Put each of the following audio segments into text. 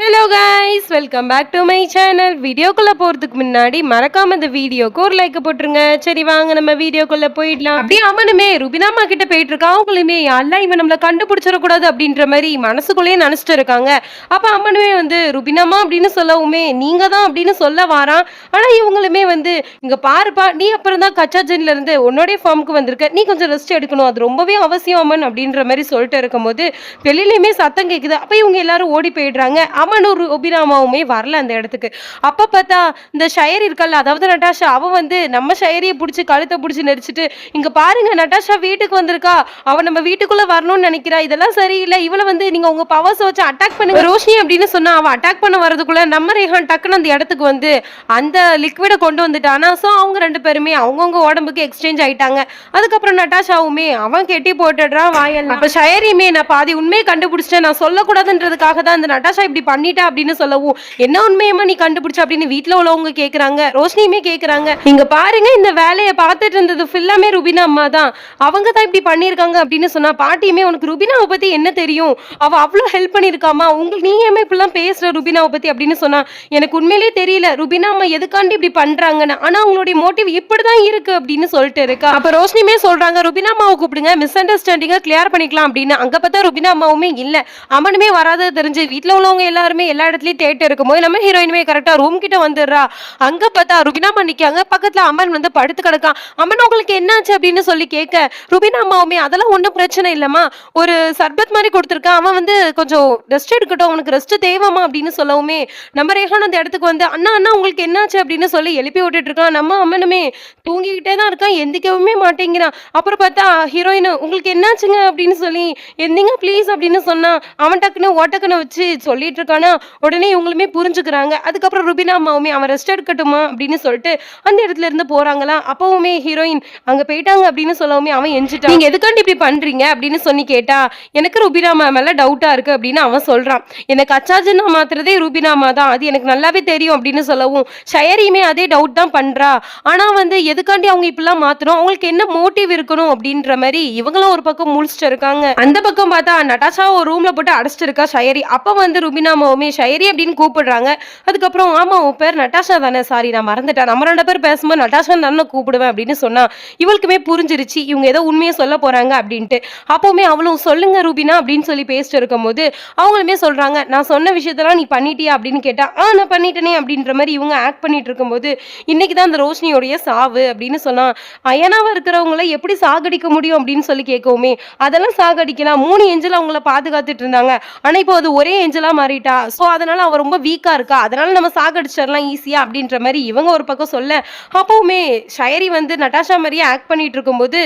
Hello guys welcome back to my channel வீடியோக்குள்ளே போகிறதுக்கு முன்னாடி மறக்காம இந்த வீடியோக்கு ஒரு லைக் போட்டுருங்க. சரி வாங்க நம்ம வீடியோக்குள்ளே போயிடலாம். அப்படியே அவனுமே ருபினாமா கிட்ட போயிட்டு இருக்கா அவங்களுமே எல்லாம் இவன் நம்மளை கண்டுபிடிச்சிடக்கூடாது அப்படின்ற மாதிரி மனசுக்குள்ளேயே நினச்சிட்டு இருக்காங்க. அப்போ அம்மனுமே வந்து ருபினாமா அப்படின்னு சொல்லவுமே நீங்க தான் அப்படின்னு சொல்ல வாரான். ஆனால் இவங்களுமே வந்து இங்கே பாருப்பா நீ அப்புறம் தான் கச்சாஜன்ல இருந்து உன்னோடைய ஃபார்முக்கு வந்திருக்க. நீ கொஞ்சம் ரெஸ்ட் எடுக்கணும். அது ரொம்பவே அவசியம் அம்மன் அப்படின்ற மாதிரி சொல்லிட்டு இருக்கும்போது வெளியிலையுமே சத்தம் கேட்குது அப்போ இவங்க எல்லாரும் ஓடி போயிடுறாங்க. ராமனூர் ஒபிராமாவுமே வரல அந்த இடத்துக்கு. அப்ப பார்த்தா இந்த ஷயர் இருக்கல்ல அதாவது நட்டாஷா அவ வந்து நம்ம ஷயரியை பிடிச்சி கழுத்தை பிடிச்சி நெரிச்சிட்டு இங்க பாருங்க நட்டாஷா வீட்டுக்கு வந்திருக்கா. அவ நம்ம வீட்டுக்குள்ள வரணும்னு நினைக்கிறா. இதெல்லாம் சரியில்லை. இவளை வந்து நீங்க உங்கள் பவர்ஸ் வச்சு அட்டாக் பண்ணுங்க. ரோஷினி அப்படின்னு சொன்னா அவன் அட்டாக் பண்ண வரதுக்குள்ள நம்ம ரேஹான் டக்குன்னு அந்த இடத்துக்கு வந்து அந்த லிக்விடை கொண்டு வந்துட்டானா. ஸோ அவங்க ரெண்டு பேருமே அவங்கவுங்க உடம்புக்கு எக்ஸ்சேஞ்ச் ஆயிட்டாங்க. அதுக்கப்புறம் நட்டாஷாவுமே அவன் கெட்டி போட்டுடுறான் வாயல் அப்போ ஷயரியுமே நான் பாதி உண்மையை கண்டுபிடிச்சிட்டேன். நான் சொல்லக்கூடாதுன்றதுக்காக தான் இந்த நட்டாஷா இப்படி பண்ணிட்டா அப்படின்னு சொல்லவும் என்ன உண்மையமா நீ கண்டுபிடிச்ச அப்படின்னு வீட்டில் உள்ளவங்க கேக்குறாங்க ரோஷினியுமே கேக்குறாங்க. நீங்க பாருங்க இந்த வேலையை பார்த்துட்டு இருந்தது ஃபுல்லாமே ருபினா அம்மா தான். அவங்க தான் இப்படி பண்ணியிருக்காங்க அப்படின்னு சொன்னா பாட்டியுமே உனக்கு ருபினாவை பத்தி என்ன தெரியும்? அவ அவ்வளோ ஹெல்ப் பண்ணியிருக்காமா உங்களுக்கு நீ ஏமா இப்படிலாம் பேசுற ருபினாவை பத்தி அப்படின்னு சொன்னா எனக்கு உண்மையிலேயே தெரியல ருபினா அம்மா எதுக்காண்டி இப்படி பண்றாங்கன்னு. ஆனா அவங்களுடைய மோட்டிவ் இப்படிதான் இருக்கு அப்படின்னு சொல்லிட்டு இருக்கா. அப்ப ரோஷினியுமே சொல்றாங்க ருபினா அம்மாவை கூப்பிடுங்க மிஸ் அண்டர்ஸ்டாண்டிங்கை கிளியர் பண்ணிக்கலாம் அப்படின்னு. அங்க பார்த்தா ருபினா அம்மாவுமே இல்ல. அமனுமே வராத தெரிஞ்சு வீட்டில் உள்ளவங்க எல்லாம் எல்லாருமே எல்லா இடத்துலயும் இருக்கும் இருக்கும்போது நம்ம ஹீரோயினுமே கரெக்டா ரூம் கிட்ட வந்துடுறா. அங்க பார்த்தா ருபினாமா அம்மா நிக்காங்க பக்கத்துல அம்மன் வந்து படுத்து கிடக்கான். அம்மன் உங்களுக்கு என்னாச்சு? அப்படின்னு சொல்லி கேட்க ருபினா அம்மாவுமே அதெல்லாம் ஒன்றும் பிரச்சனை இல்லம்மா. ஒரு சர்பத் மாதிரி கொடுத்துருக்கான். அவன் வந்து கொஞ்சம் ரெஸ்ட் எடுக்கட்டும். அவனுக்கு ரெஸ்ட் தேவைமா அப்படின்னு சொல்லவுமே நம்ம ரேகான் அந்த இடத்துக்கு வந்து அண்ணா அண்ணா உங்களுக்கு என்னாச்சு? அப்படின்னு சொல்லி எழுப்பி விட்டுட்டு இருக்கான். நம்ம அம்மனுமே தூங்கிக்கிட்டே தான் இருக்கான். எந்திக்கவுமே மாட்டேங்கிறான். அப்புறம் பார்த்தா ஹீரோயின் உங்களுக்கு என்னாச்சுங்க? அப்படின்னு சொல்லி எந்திங்க ப்ளீஸ் அப்படின்னு சொன்னா அவன் டக்குன்னு ஓட்டக்கனை வச்சு சொல்லிட்டு இருக்கானா? உடனே இவங்களுமே புரிஞ்சுக்கிறாங்க. அதுக்கப்புறம் ருபினா அம்மாவுமே அவன் ரெஸ்ட் எடுக்கட்டுமா? அப்படின்னு சொல்லிட்டு அந்த இடத்துல இருந்து போறாங்களா? அப்பவுமே ஹீரோயின் அங்க போயிட்டாங்க அப்படின்னு சொல்லவுமே அவன் எஞ்சிட்டான். நீங்க எதுக்காண்டி இப்படி பண்றீங்க? அப்படின்னு சொல்லி கேட்டா எனக்கு ருபினா அம்மா மேல டவுட்டா இருக்கு அப்படின்னு அவன் சொல்றான். எனக்கு அச்சாஜனா மாத்துறதே ருபினா அம்மா தான். அது எனக்கு நல்லாவே தெரியும் அப்படின்னு சொல்லவும் ஷயரியுமே அதே டவுட் தான் பண்றா. ஆனா வந்து எதுக்காண்டி அவங்க இப்படிலாம் மாத்துறோம்? அவங்களுக்கு என்ன மோட்டிவ் இருக்கணும்? அப்படின்ற மாதிரி இவங்களும் ஒரு பக்கம் முழிச்சிட்டு இருக்காங்க. அந்த பக்கம் பார்த்தா நட்டாஷா ஒரு ரூம்ல போட்டு அடைச்சிட்டு இருக்கா ஷயரி? அப்ப வந்து ருபினா அம்மாவுமே ஷயரி அப்படின்னு கூப்பிடுறாங்க. அதுக்கப்புறம் ஆமா உன் பேர் நட்டாஷா தானே சாரி நான் மறந்துட்டேன். நம்ம ரெண்டு பேர் பேசும்போது நட்டாஷா தானே கூப்பிடுவேன் அப்படின்னு சொன்னா இவளுக்குமே புரிஞ்சிருச்சு. இவங்க ஏதோ உண்மையை சொல்ல போறாங்க அப்படின்ட்டு. அப்பவுமே அவளும் சொல்லுங்க ரூபினா அப்படின்னு சொல்லி பேசிட்டு இருக்கும்போது அவங்களுமே சொல்றாங்க நான் சொன்ன விஷயத்தெல்லாம் நீ பண்ணிட்டியா? அப்படின்னு கேட்டா ஆ நான் பண்ணிட்டேனே அப்படின்ற மாதிரி இவங்க ஆக்ட் பண்ணிட்டு இருக்கும்போது இன்னைக்கு தான் அந்த ரோஷினியோடைய சாவு அப்படின்னு சொன்னா அயனாவாக இருக்கிறவங்கள எப்படி சாகடிக்க முடியும்? அப்படின்னு சொல்லி கேட்கவுமே அதெல்லாம் சாகடிக்கலாம். மூணு ஏஞ்சல் அவங்கள பாதுகாத்துட்டு இருந்தாங்க. ஆனா இப்போ அது ஒரே ஏஞ்சலா போயிட்டா ஸோ அதனால அவ ரொம்ப வீக்கா இருக்கா? அதனால நம்ம சாகடிச்சிடலாம் ஈஸியா அப்படின்ற மாதிரி இவங்க ஒரு பக்கம் சொல்ல அப்பவுமே ஷயரி வந்து நட்டாஷா மாதிரியே ஆக்ட் பண்ணிட்டு இருக்கும்போது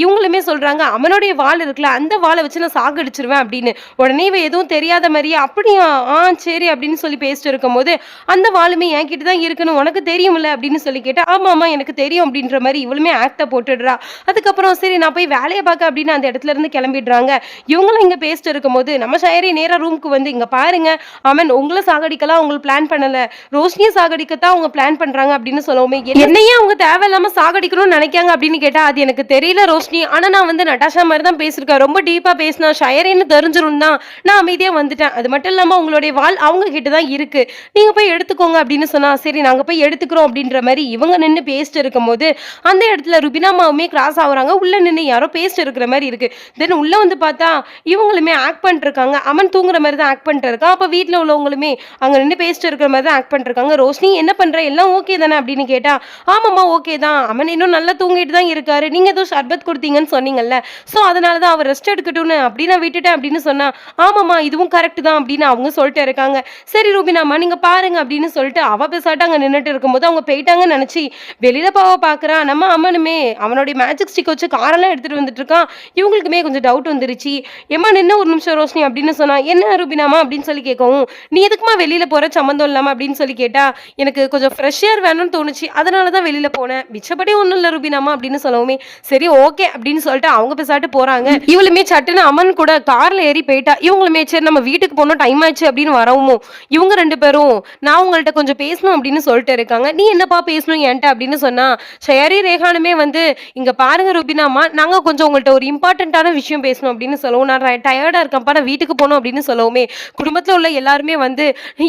இவங்களுமே சொல்றாங்க அவனுடைய வாள் இருக்குல்ல அந்த வாளை வச்சு நான் சாகடிச்சிருவேன் அப்படின்னு. உடனே இவ எதுவும் தெரியாத மாதிரியே அப்படியா? ஆ சரி அப்படின்னு சொல்லி பேசிட்டு இருக்கும்போது அந்த வாளுமே என்கிட்ட தான் இருக்கணும் உனக்கு தெரியும்ல அப்படின்னு சொல்லி கேட்டா ஆமா ஆமா எனக்கு தெரியும் அப்படின்ற மாதிரி இவளுமே ஆக்டை போட்டுடுறா. அதுக்கப்புறம் சரி நான் போய் வேலையை பார்க்க அப்படின்னு அந்த இடத்துல இருந்து கிளம்பிடுறாங்க. இவங்களும் இங்க பேசிட்டு இருக்கும்போது நம்ம ஷயரி நேராக ரூமுக்கு வந்து இங்க பாருங்க ஆமன் உங்களை சாகடிக்கலாம் அவங்க பிளான் பண்ணல. ரோஷினியை சாகடிக்கத்தான் அவங்க பிளான் பண்றாங்க அப்படின்னு சொல்லவுமே என்னையே அவங்க தேவையில்லாம சாகடிக்கணும்னு நினைக்காங்க அப்படின்னு கேட்டா அது எனக்கு தெரியல ரோஷினி. ஆனா நான் வந்து நட்டாஷா மாதிரி தான் பேசியிருக்கேன். ரொம்ப டீப்பா பேசினா ஷயரின்னு தெரிஞ்சிரும் தான் நான் அமைதியா வந்துட்டேன். அது மட்டும் இல்லாம உங்களுடைய வாழ் அவங்க கிட்ட தான் இருக்கு. நீங்க போய் எடுத்துக்கோங்க அப்படின்னு சொன்னா சரி நாங்க போய் எடுத்துக்கிறோம் அப்படின்ற மாதிரி இவங்க நின்று பேசிட்டு இருக்கும்போது அந்த இடத்துல ருபினாமாவுமே கிராஸ் ஆகுறாங்க. உள்ள நின்று யாரோ பேசிட்டு இருக்கிற மாதிரி இருக்கு. தென் உள்ள வந்து பார்த்தா இவங்களுமே ஆக்ட் பண்ணிருக்காங்க அமன் தூங்குற மாதிரி தான் ஆக்ட் பண்ணிட்டு இருக்கான். அப்ப வீட்டில் உள்ளவங்களுமே அங்கே நின்று பேசிட்டு இருக்கிற மாதிரி தான் ஆக்ட் பண்ணிருக்காங்க ரோஷினி என்ன பண்ணுற எல்லாம் ஓகே தானே? அப்படின்னு கேட்டா ஆமாம்மா ஓகே தான். அவன் இன்னும் நல்லா தூங்கிட்டு தான் இருக்காரு. நீங்கள் ஏதோ ஷர்பத் கொடுத்தீங்கன்னு சொன்னீங்கல்ல. ஸோ அதனால தான் அவர் ரெஸ்ட் எடுக்கட்டும்னு அப்படி நான் விட்டுட்டேன் அப்படின்னு சொன்னா ஆமாம்மா இதுவும் கரெக்ட் தான் அப்படின்னு அவங்க சொல்லிட்டு இருக்காங்க. சரி ரூபினாம்மா நீங்கள் பாருங்க அப்படின்னு சொல்லிட்டு அவ பேசாட்டு அங்கே நின்றுட்டு இருக்கும்போது அவங்க போயிட்டாங்கன்னு நினச்சி வெளியில் பாவ பார்க்குறான் நம்ம அம்மனுமே அவனுடைய மேஜிக் ஸ்டிக் வச்சு காரெல்லாம் எடுத்துகிட்டு வந்துட்டு இருக்கான். இவங்களுக்குமே கொஞ்சம் டவுட் வந்துருச்சு. எம்மா நின்று ஒரு நிமிஷம் ரோஷினி அப்படின்னு சொன்னா என்ன ரூபினாமா அப்படின்னு சொல்லி கேட்கவும் நீ எதுக்குமா வெளியில போற? சம்மந்தம் இல்லாம அப்படின்னு சொல்லி கேட்டா எனக்கு கொஞ்சம் ஃப்ரெஷ் ஏர் வேணும்னு தோணுச்சு. அதனால தான் வெளியில போனேன். மிச்சப்படி ஒன்றும் இல்லை ரூபினாமா அப்படின்னு சொல்லவுமே சரி ஓகே அப்படின்னு சொல்லிட்டு அவங்க பேசாட்டு போறாங்க. இவளுமே சட்டுன்னு அம்மன் கூட கார்ல ஏறி போயிட்டா இவங்களுமே சரி நம்ம வீட்டுக்கு போனோம் டைம் ஆச்சு அப்படின்னு வரவும் இவங்க ரெண்டு பேரும் நான் உங்கள்ட்ட கொஞ்சம் பேசணும் அப்படின்னு சொல்லிட்டு இருக்காங்க. நீ என்னப்பா பேசணும் என்கிட்ட அப்படின்னு சொன்னா சரி ரேகானுமே வந்து இங்க பாருங்க ரூபினாமா நாங்க கொஞ்சம் உங்கள்ட்ட ஒரு இம்பார்ட்டண்ட்டான விஷயம் பேசணும் அப்படின்னு சொல்லவும் நான் டயர்டா இருக்கேன்ப்பா நான் வீட்டுக்கு போகணும் அப்படின்னு சொல்லவுமே குடும்பத்துல உள்ள எல்லாருமே வந்து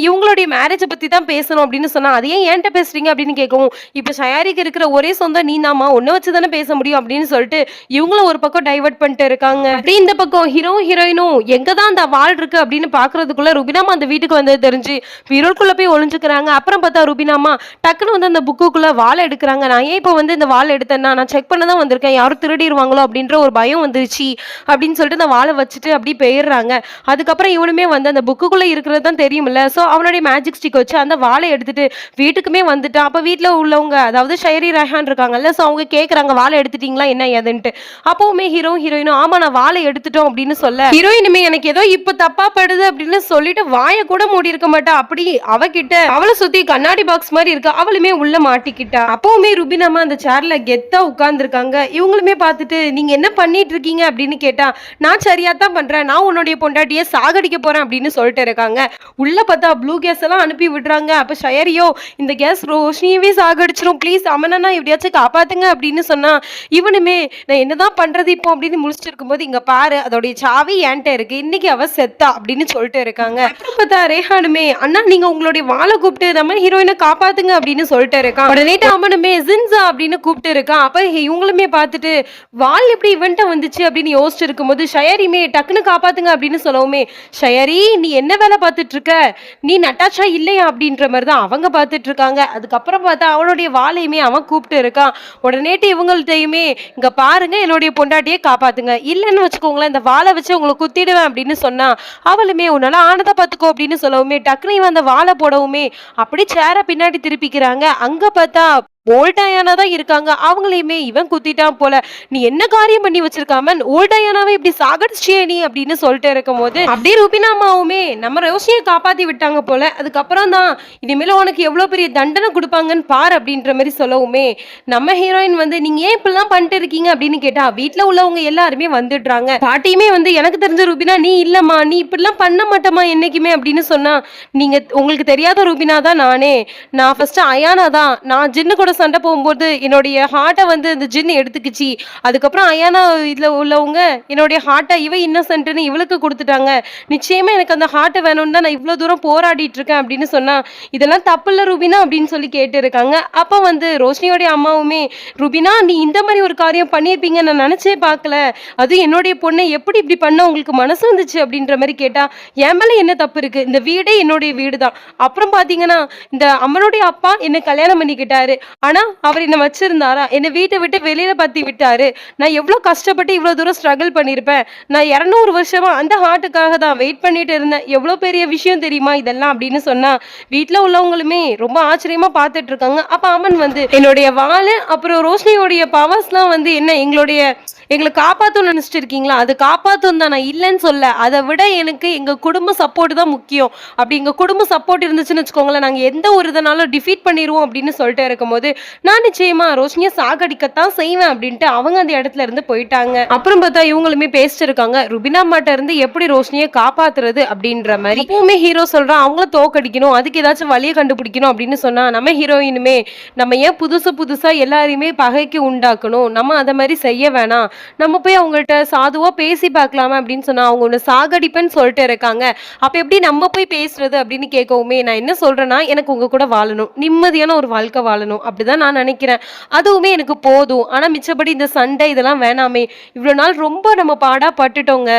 இவங்களுடைய மேரேஜை பத்தி தான் பேசணும் அப்படின்னு சொன்னா அது ஏன் என்கிட்ட பேசுறீங்க அப்படின்னு கேட்கவும் இப்போ ஷயாரிக்கு இருக்கிற ஒரே சொந்தம் நீ தாமா ஒன்றை வச்சு தானே பேச முடியும் அப்படின்னு சொல்லிட்டு இவங்களும் ஒரு பக்கம் டைவர்ட் பண்ணிட்டு இருக்காங்க. அப்படி இந்த பக்கம் ஹீரோ ஹீரோயினும் எங்கே தான் அந்த வாழ் இருக்கு அப்படின்னு பாக்குறதுக்குள்ள ருபினாமா அந்த வீட்டுக்கு வந்தது தெரிஞ்சு வீரோக்குள்ள போய் ஒளிஞ்சுக்கிறாங்க. அப்புறம் பார்த்தா ருபினாமா டக்குன்னு வந்து அந்த புக்குக்குள்ள வாழை எடுக்கிறாங்க. நான் ஏன் இப்போ வந்து இந்த வாழை எடுத்தேன்னா நான் செக் பண்ண தான் வந்திருக்கேன். யாரும் திருடிடுவாங்களோ அப்படின்ற ஒரு பயம் வந்துருச்சு அப்படின்னு சொல்லிட்டு அந்த வாழை வச்சுட்டு அப்படி போயிடுறாங்க. அதுக்கப்புறம் இவனுமே வந்து அந்த புக்குக்குள்ளே இருக்கிறது தான் தெரியும்ல. ஸோ அவனுடைய மேஜிக் ஸ்டிக் வச்சு அந்த வாழை எடுத்துட்டு வீட்டுக்குமே வந்துட்டான். அப்போ வீட்டில் உள்ளவங்க அதாவது ஷைரி ரஹான் இருக்காங்கல்ல ஸோ அவங்க கேட்குறாங்க வாழை எடுத்துட்டீங்களா? என்ன ஏதுன்ட்டு. அப்பவுமே ஹீரோ ஹீரோயினும் ஆமா நான் வாழை எடுத்துட்டோம் அப்படின்னு சொல்ல ஹீரோயினுமே எனக்கு ஏதோ இப்போ தப்பா படுது அப்படின்னு சொல்லிட்டு வாயை கூட மூடி இருக்க மாட்டா. அப்படி அவகிட்ட அவளை சுத்தி கண்ணாடி பாக்ஸ் மாதிரி இருக்கு. அவளுமே உள்ள மாட்டிக்கிட்டா. அப்பவுமே ருபினாமா அந்த சேர்ல கெத்தா உட்கார்ந்துருக்காங்க. இவங்களுமே பார்த்துட்டு நீங்க என்ன பண்ணிட்டு இருக்கீங்க? அப்படின்னு கேட்டா நான் சரியா தான் பண்றேன். நான் உன்னுடைய பொண்டாட்டியை சாகடிக்க போறேன் அப்படின்னு சொல்லிட்டு இருக்காங்க உள்ள பார்த்தா ப்ளூ கேஸ் எல்லாம் அனுப்பி விடுறாங்க. அப்ப ஷயரியோ இந்த கேஸ் ரோஷினியவே சாகடிச்சிரும். ப்ளீஸ் அமனனா எப்படியாச்சும் காப்பாத்துங்க அப்படின்னு சொன்னா இவனுமே நான் என்னதான் பண்றது இப்போ? அப்படின்னு முடிச்சுட்டு இருக்கும்போது இங்க பாரு அதோடைய சாவி என்கிட்ட இருக்கு. இன்னைக்கு அவ செத்தா அப்படின்னு சொல்லிட்டு இருக்காங்க. பார்த்தா ரேஹானுமே அண்ணா நீங்க உங்களுடைய வாழை கூப்பிட்டு நம்ம ஹீரோயினை காப்பாத்துங்க அப்படின்னு சொல்லிட்டு இருக்கான். உடனே அமனுமே ஜின்ஸா அப்படின்னு கூப்பிட்டு இருக்கான். அப்ப இவங்களுமே பார்த்துட்டு வால் எப்படி இவன்ட்ட வந்துச்சு? அப்படின்னு யோசிச்சு இருக்கும்போது ஷயரிமே டக்குன்னு காப்பாத்துங்க அப்படின்னு சொல்லவுமே ஷயரி நீ என்ன வேலை பார்த்துட்டு இருக்க நீ நட்டாச்சா இல்லையா அப்படின்ற மாதிரி தான் அவங்க பார்த்துட்டு இருக்காங்க அதுக்கப்புறம் பார்த்தா அவனுடைய வாழையுமே அவன் கூப்பிட்டு இருக்கான். உடனேட்டு இவங்கள்ட்டையுமே இங்க பாருங்க என்னுடைய பொண்டாட்டியை காப்பாத்துங்க. இல்லைன்னு வச்சுக்கோங்களேன் இந்த வாளை வச்சு உங்களை குத்திடுவேன் அப்படின்னு சொன்னா அவளுமே உன்னால ஆனதா பார்த்துக்கோ அப்படின்னு சொல்லவுமே டக்குனு இவன் அந்த வாழை போடவுமே அப்படி சேரை பின்னாடி திருப்பிக்கிறாங்க. அங்க பார்த்தா ஓல்டாயானா தான் இருக்காங்க. அவங்களையுமே இவன் குத்திட்டான் போல. நீ என்ன காரியம் பண்ணி வச்சிருக்காம ஓல்டாயானாவை இப்படி சாகடிச்சியே நீ அப்படின்னு சொல்லிட்டு இருக்கும்போது அப்படியே ரூபினாமாவுமே நம்ம ரோஷியை காப்பாத்தி விட்டாங்க போல. அதுக்கப்புறம் தான் இனிமேல உனக்கு எவ்வளவு பெரிய தண்டனை கொடுப்பாங்கன்னு பார் அப்படின்ற மாதிரி சொல்லவுமே நம்ம ஹீரோயின் வந்து நீங்க ஏன் இப்படிலாம் பண்ணிட்டு இருக்கீங்க? அப்படின்னு கேட்டா வீட்டில் உள்ளவங்க எல்லாருமே வந்துடுறாங்க. பாட்டியுமே வந்து எனக்கு தெரிஞ்ச ரூபினா நீ இல்லம்மா. நீ இப்படிலாம் பண்ண மாட்டேமா என்னைக்குமே. அப்படின்னு சொன்னா நீங்க உங்களுக்கு தெரியாத ரூபினா தான் நானே. நான் ஃபர்ஸ்ட் அயானா தான். நான் ஜின்னு கூட சண்டை போகும்போது என்னுடைய ஹார்ட்டை வந்து இந்த ஜின்னு எடுத்துக்கிச்சு. அதுக்கப்புறம் அயானா இதில் உள்ளவங்க என்னுடைய ஹார்ட்டை இவ இன்னசென்ட்னு இவளுக்கு கொடுத்துட்டாங்க. நிச்சயமா எனக்கு அந்த ஹார்ட்டை வேணும்னு தான் நான் இவ்வளோ தூரம் போராடிட்டு இருக்கேன் அப்படின்னு சொன்னா இதெல்லாம் தப்பு இல்லை ரூபினா அப்படின்னு சொல்லி கேட்டு இருக்காங்க அப்ப வந்து ரோஷினியோடைய அம்மாவுமே ரூபினா நீ இந்த மாதிரி ஒரு காரியம் பண்ணியிருப்பீங்க நான் நினைச்சே பார்க்கல. அது என்னுடைய பொண்ணை எப்படி இப்படி பண்ண உங்களுக்கு மனசு வந்துச்சு? அப்படின்ற மாதிரி கேட்டா என் மேலே என்ன தப்பு இருக்கு? இந்த வீடே என்னுடைய வீடு தான் அப்புறம் பார்த்தீங்கன்னா இந்த அம்மனுடைய அப்பா என்ன கல்யாணம் பண்ணிக்கிட்டாரு. ஆனா அவர் என்ன வச்சிருந்தாரா? என்னை வீட்டை விட்டு வெளியில பத்தி விட்டாரு. நான் எவ்வளவு கஷ்டப்பட்டு இவ்வளவு தூரம் ஸ்ட்ரகிள் பண்ணியிருப்பேன். நான் இரநூறு வருஷமா அந்த ஹார்ட்டுக்காக தான் வெயிட் பண்ணிட்டு இருந்தேன். எவ்வளவு பெரிய விஷயம் தெரியுமா இதெல்லாம் அப்படின்னு சொன்னா வீட்டில் உள்ளவங்களுமே ரொம்ப ஆச்சரியமா பார்த்துட்டு இருக்காங்க. அப்ப அம்மன் வந்து என்னுடைய வாளு அப்புறம் ரோஷினியோடைய பவர்ஸ்லாம் வந்து என்ன எங்களுடைய எங்களை காப்பாற்றணும்னு நினச்சிட்டு இருக்கீங்களா அது காப்பாற்றும் தான். நான் இல்லைன்னு சொல்ல. அதை விட எனக்கு எங்கள் குடும்ப சப்போர்ட் தான் முக்கியம். அப்படி எங்கள் குடும்ப சப்போர்ட் இருந்துச்சுன்னு வச்சுக்கோங்களேன் நாங்கள் எந்த ஒரு இதனாலும் டிஃபீட் பண்ணிடுவோம் அப்படின்னு சொல்லிட்டு இருக்கும்போது நான் நிச்சயமா ரோஷினியை சாகடிக்கத்தான் செய்வேன் அப்படின்ட்டு அவங்க அந்த இடத்துல இருந்து போயிட்டாங்க. அப்புறம் பார்த்தா இவங்களுமே பேசிட்டு இருக்காங்க. ருபினா மாட்ட இருந்து எப்படி ரோஷினியை காப்பாத்துறது அப்படின்ற மாதிரி. எப்பவுமே ஹீரோ சொல்றான் அவங்கள தோக்கடிக்கணும் அதுக்கு ஏதாச்சும் வழியை கண்டுபிடிக்கணும் அப்படின்னு சொன்னா நம்ம ஹீரோயினுமே நம்ம ஏன் புதுசு புதுசா எல்லாரையுமே பகைக்கு உண்டாக்கணும்? நம்ம அதை மாதிரி செய்ய வேணாம். நம்ம போய் அவங்கள்ட்ட சாதுவா பேசி பார்க்கலாமா அப்படின்னு சொன்னா அவங்க ஒன்று சாகடிப்பேன்னு சொல்லிட்டு இருக்காங்க. அப்ப எப்படி நம்ம போய் பேசுறது அப்படின்னு கேட்கவுமே நான் என்ன சொல்றேன்னா எனக்கு உங்க கூட வாழணும். நிம்மதியான ஒரு வாழ்க்கை வாழணும் அப்படிதான் நான் நினைக்கிறேன். அதுவுமே எனக்கு போதும். ஆனால் மிச்சப்படி இந்த சண்டை இதெல்லாம் வேணாமே. இவ்வளவு நாள் ரொம்ப நம்ம பாடா பட்டுட்டோங்க.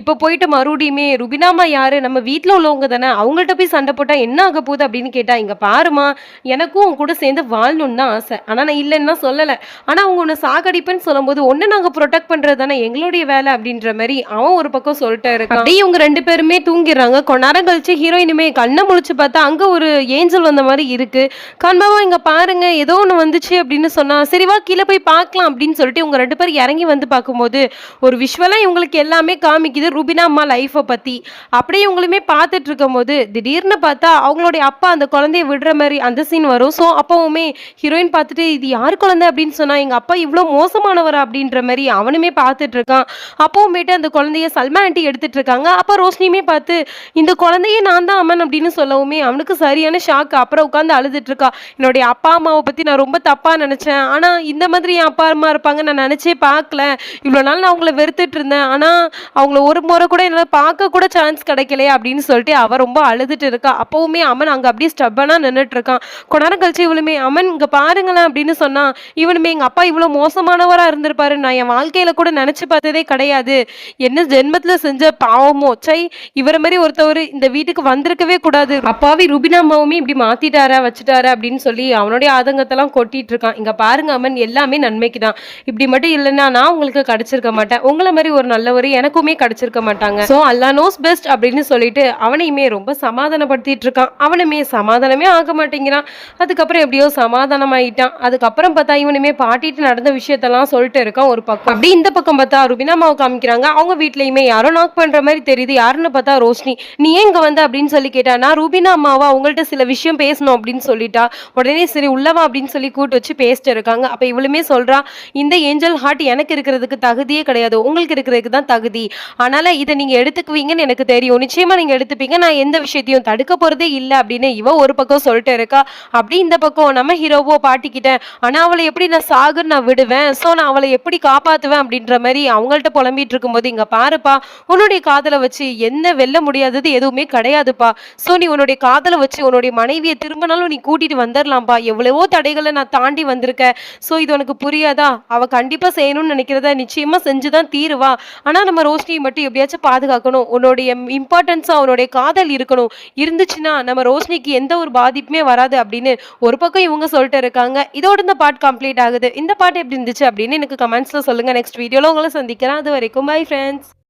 இப்ப போயிட்டு மறுபடியுமே ருபினாமா யாரு? நம்ம வீட்டில் உள்ளவங்க தானே. அவங்கள்ட்ட போய் சண்டை போட்டால் என்ன ஆக போகுது அப்படின்னு கேட்டால் இங்கே பாருமா எனக்கும் உன் கூட சேர்ந்து வாழணும்னு தான் ஆசை. ஆனா நான் இல்லைன்னா சொல்லலை. ஆனால் அவங்க உன்னை சாகடிப்புன்னு சொல்லும்போது ஒண்ணு நாங்க ப்ரொடெக்ட் பண்றது தானே எங்களுடைய வேலை அப்படின்ற மாதிரி அவன் ஒரு பக்கம் சொல்லிட்டே இருக்கான். அப்படியே இவங்க ரெண்டு பேருமே தூங்கிடுறாங்க. கொஞ்ச நேரம் கழிச்சு ஹீரோயினுமே கண்ணை முழிச்சு பார்த்தா அங்க ஒரு ஏஞ்சல் வந்த மாதிரி இருக்கு. கண்பாவா இங்க பாருங்க ஏதோ ஒன்று வந்துச்சு அப்படின்னு சொன்னால் சரி வா கீழே போய் பார்க்கலாம் அப்படின்னு சொல்லிட்டு இவங்க ரெண்டு பேரும் இறங்கி வந்து பார்க்கும்போது ஒரு விஷுவலாக இவங்களுக்கு எல்லாமே காமிக்குது ருபினா அம்மா லைஃப்பை பற்றி அப்படியே இவங்களுமே பார்த்துட்டு இருக்கும்போது திடீர்னு பார்த்தா அவங்களுடைய அப்பா அந்த குழந்தைய விடுற மாதிரி அந்த சீன் வரும். ஸோ அப்போவுமே ஹீரோயின் பார்த்துட்டு இது யார் குழந்தை? அப்படின்னு சொன்னால் எங்கள் அப்பா இவ்வளோ மோசமானவரா? அப்படின்ற மாதிரி அவனுமே பார்த்துட்டு இருக்கான். அப்போவுமேட்டு அந்த குழந்தைய சல்மா ஆண்டி எடுத்துட்டு இருக்காங்க. அப்போ ரோஷினியுமே பார்த்து இந்த குழந்தைய நான் தான் அம்மன் அப்படின்னு சொல்லவுமே அவனுக்கு சரியான ஷாக் அப்புறம் உட்காந்து அழுதுட்டு இருக்கா. என்னுடைய அப்பா அம்மாவை பற்றி நான் ரொம்ப தப்பா நினச்சேன் ஆனா, இந்த மாதிரி என் அப்பா, அம்மா இருப்பாங்க நான் நினச்சே பார்க்கல. இவ்வளோ நாள் நான் அவங்கள வெறுத்துட்டு இருந்தேன். ஆனா, அவங்கள ஒரு முறை கூட என்னால பார்க்க கூட சான்ஸ் கிடைக்கலையே அப்படின்னு சொல்லிட்டு அவள் ரொம்ப அழுதுட்டு இருக்கா. அப்பவுமே அமன் அங்கே அப்படியே ஸ்டப்பனாக நின்னுட்டு இருக்கான். கொஞ்ச நேரம் கழிச்சு இவளுமே, "அமன் இங்கே பாருங்களேன்" அப்படின்னு சொன்னா, இவனுமே எங்க அப்பா இவ்வளோ மோசமானவரா இருந்திருப்பாரு. நான் என் வாழ்க்கையில கூட நினச்சி பார்த்ததே கிடையாது. என்ன ஜென்மத்துல செஞ்ச பாவமோ! ச்சை! இவரை மாதிரி ஒருத்தவரு இந்த வீட்டுக்கு வந்திருக்கவே கூடாது. அப்பாவி ருபினா அம்மாவுமே இப்படி மாத்திட்டாரா, வச்சுட்டாரா அப்படின்னு சொல்லி அவனுடைய ஆதங்க உலகத்தெல்லாம் கொட்டிட்டு இருக்கான். இங்க பாருங்க அம்மன் எல்லாமே நன்மைக்கு தான். இப்படி மட்டும் இல்லன்னா நான் உங்களுக்கு கிடைச்சிருக்க மாட்டேன். உங்கள மாதிரி ஒரு நல்லவரு எனக்குமே கிடைச்சிருக்க மாட்டாங்க. சோ அல்லா நோஸ் பெஸ்ட் அப்படின்னு சொல்லிட்டு அவனையுமே ரொம்ப சமாதானப்படுத்திட்டு இருக்கான். அவனுமே சமாதானமே ஆக மாட்டேங்கிறான். அதுக்கப்புறம் எப்படியோ சமாதானம் ஆயிட்டான். அதுக்கப்புறம் பார்த்தா இவனுமே பாட்டிட்டு நடந்த விஷயத்தெல்லாம் சொல்லிட்டு இருக்கான் ஒரு பக்கம். அப்படி இந்த பக்கம் பார்த்தா ருபினா மாவு காமிக்கிறாங்க. அவங்க வீட்லயுமே யாரோ நாக் பண்ற மாதிரி தெரியுது. யாருன்னு பார்த்தா ரோஷினி. "நீ ஏன் இங்க வந்த?" அப்படின்னு சொல்லி கேட்டா, "நான் ருபினா அம்மாவா அவங்கள்ட்ட சில விஷயம் பேசணும்" அப்படின்னு சொல்லிட்டா. உடனே சரி உள்ளவா அப்படின்னு சொல்லி கூட்டு வச்சு பேசிட்டு இருக்காங்க. அப்ப இவளுமே சொல்றா, "இந்த ஏஞ்சல் ஹார்ட் எனக்கு இருக்கிறதுக்கு தகுதியே கிடையாது. உங்களுக்கு இருக்கிறதுக்கு தான் தகுதி. அதனால இதை நீங்க எடுத்துக்குவீங்கன்னு எனக்கு தெரியும். நிச்சயமா நீங்க எடுத்துப்பீங்க. நான் எந்த விஷயத்தையும் தடுக்க போறதே இல்ல" அப்படின்னு இவ ஒரு பக்கம் சொல்லிட்டு இருக்கா. அப்படி இந்த பக்கம் நம்ம ஹீரோவோ பாட்டிக்கிட்ட, "ஆனா அவளை எப்படி நான் சாகுன்னு நான் விடுவேன். சோ நான் அவளை எப்படி காப்பாத்துவேன்?" அப்படின்ற மாதிரி அவங்கள்ட்ட புலம்பிட்டு இருக்கும்போது, "இங்க பாருப்பா, உன்னுடைய காதல வச்சு என்ன வெல்ல முடியாதது எதுவுமே கிடையாதுப்பா. சோ நீ உன்னுடைய காதல வச்சு உன்னுடைய மனைவியை திரும்பினாலும் நீ கூட்டிட்டு வந்துடலாம்ப்பா எவ்வளவோ தடைகளை நான் தாண்டி வந்திருக்கேன். ஸோ இது உனக்கு புரியாதா? அவள் கண்டிப்பாக செய்யணும்னு நினைக்கிறத நிச்சயமாக செஞ்சு தான் தீருவா. ஆனால் நம்ம ரோஷினியை மட்டும் எப்படியாச்சும் பாதுகாக்கணும். உன்னுடைய இம்பார்ட்டன்ஸாக உன்னுடைய காதல் இருக்கணும். இருந்துச்சுன்னா நம்ம ரோஷினிக்கு எந்த ஒரு பாதிப்புமே வராது" அப்படின்னு ஒரு பக்கம் இவங்க சொல்லிட்டு இருக்காங்க. இதோட இந்த பாட் கம்ப்ளீட் ஆகுது. இந்த பாட்டு எப்படி இருந்துச்சு அப்படின்னு எனக்கு கமெண்ட்ஸில் சொல்லுங்க. நெக்ஸ்ட் வீடியோவில் உங்களை சந்திக்கிறேன். அதுவரைக்கும் பை ஃப்ரெண்ட்ஸ்